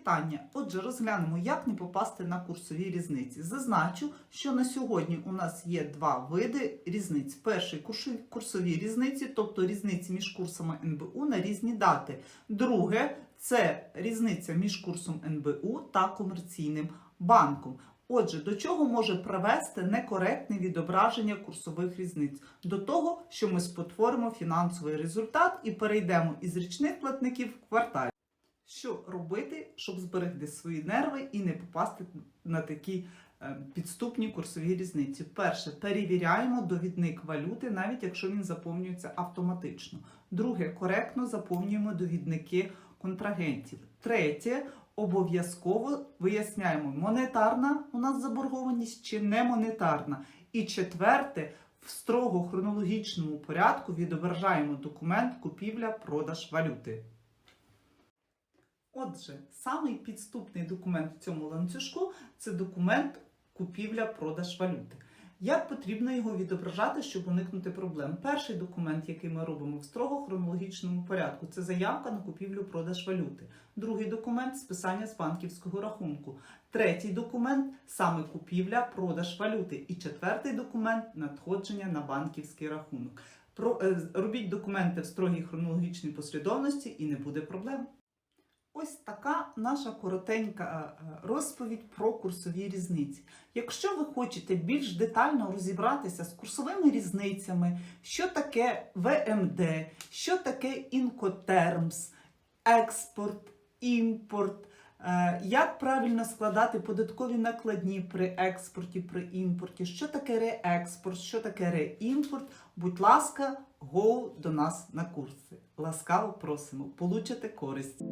Вітання. Отже, розглянемо, як не попасти на курсові різниці. Зазначу, що на сьогодні у нас є два види різниць. Перший курсові різниці, тобто різниці між курсами НБУ на різні дати. Друге це різниця між курсом НБУ та комерційним банком. Отже, до чого може привести некоректне відображення курсових різниць? До того, що ми спотворимо фінансовий результат і перейдемо із річних платників в квартальні. Що робити, щоб зберегти свої нерви і не попасти на такі е, підступні курсові різниці? Перше, перевіряємо довідник валюти, навіть якщо він заповнюється автоматично. Друге, коректно заповнюємо довідники контрагентів. Третє, обов'язково виясняємо, монетарна у нас заборгованість чи не монетарна. І четверте, в строго хронологічному порядку відображаємо документ купівля-продаж валюти. Отже, самий підступний документ в цьому ланцюжку це документ купівля-продаж валюти. Як потрібно його відображати, щоб уникнути проблем? Перший документ, який ми робимо в строго хронологічному порядку, це заявка на купівлю-продаж валюти. Другий документ списання з банківського рахунку. Третій документ саме купівля, продаж валюти. І четвертий документ надходження на банківський рахунок. Е, робіть документи в строгій хронологічній послідовності і не буде проблем. Ось така наша коротенька е, розповідь про курсові різниці. Якщо ви хочете більш детально розібратися з курсовими різницями, що таке ВМД, що таке інкотермс, експорт, імпорт, е, як правильно складати податкові накладні при експорті, при імпорті, що таке реекспорт, що таке реімпорт, будь ласка, go до нас на курси. Ласкаво просимо, получите користь.